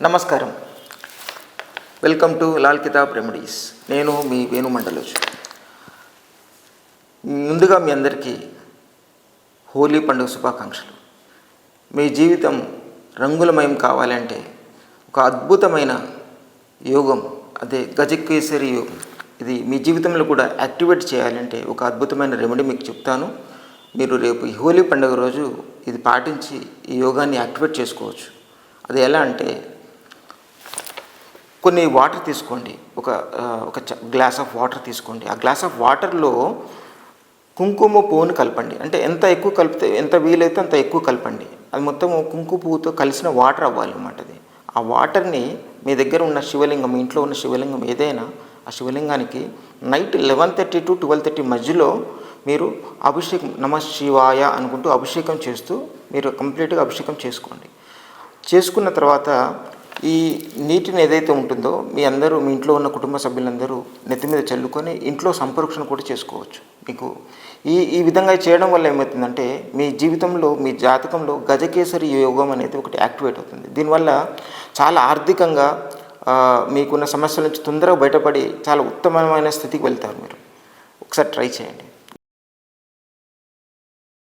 నమస్కారం. Welcome to Lal Kitab remedies నేను మీ వేణుమండలోజు ముందుగా మీ అందరికీ హోలీ పండుగ శుభాకాంక్షలు. మీ జీవితం రంగులమయం కావాలంటే ఒక అద్భుతమైన యోగం అదే గజకేసరి యోగం. ఇది మీ జీవితంలో కూడా యాక్టివేట్ చేయాలంటే ఒక అద్భుతమైన రెమెడీ మీకు చెప్తాను. మీరు రేపు ఈ హోలీ పండుగ రోజు ఇది పాటించి ఈ యోగాన్ని యాక్టివేట్ చేసుకోవచ్చు. అది ఎలా అంటే కొన్ని వాటర్ తీసుకోండి. ఒక ఒక చ- గ్లాస్ ఆఫ్ వాటర్ తీసుకోండి. ఆ గ్లాస్ ఆఫ్ వాటర్లో కుంకుమ పువ్వును కలపండి. అంటే ఎంత ఎక్కువ కలిపితే ఎంత వీలైతే అంత ఎక్కువ కలపండి. అది మొత్తం కుంకుమ పువ్వుతో కలిసిన వాటర్ అవ్వాలన్నమాట అది. ఆ వాటర్ని మీ దగ్గర ఉన్న శివలింగం మీ ఇంట్లో ఉన్న శివలింగం ఏదైనా ఆ శివలింగానికి night eleven thirty to twelve thirty మధ్యలో మీరు అభిషేకం నమ శివాయ అనుకుంటూ అభిషేకం చేస్తూ మీరు కంప్లీట్గా అభిషేకం చేసుకోండి. చేసుకున్న తర్వాత ఈ నీటిని ఏదైతే ఉంటుందో మీ అందరూ మీ ఇంట్లో ఉన్న కుటుంబ సభ్యులందరూ నెత్తి మీద చల్లుకొని ఇంట్లో సంపరోక్షణ కూడా చేసుకోవచ్చు. మీకు ఈ ఈ విధంగా చేయడం వల్ల ఏమవుతుందంటే మీ జీవితంలో మీ జాతకంలో గజకేసరి యోగం అనేది ఒకటి యాక్టివేట్ అవుతుంది. దీనివల్ల చాలా ఆర్థికంగా మీకున్న సమస్యల నుంచి తొందరగా బయటపడి చాలా ఉత్తమమైన స్థితికి వెళ్తారు మీరు. ఒకసారి ట్రై చేయండి.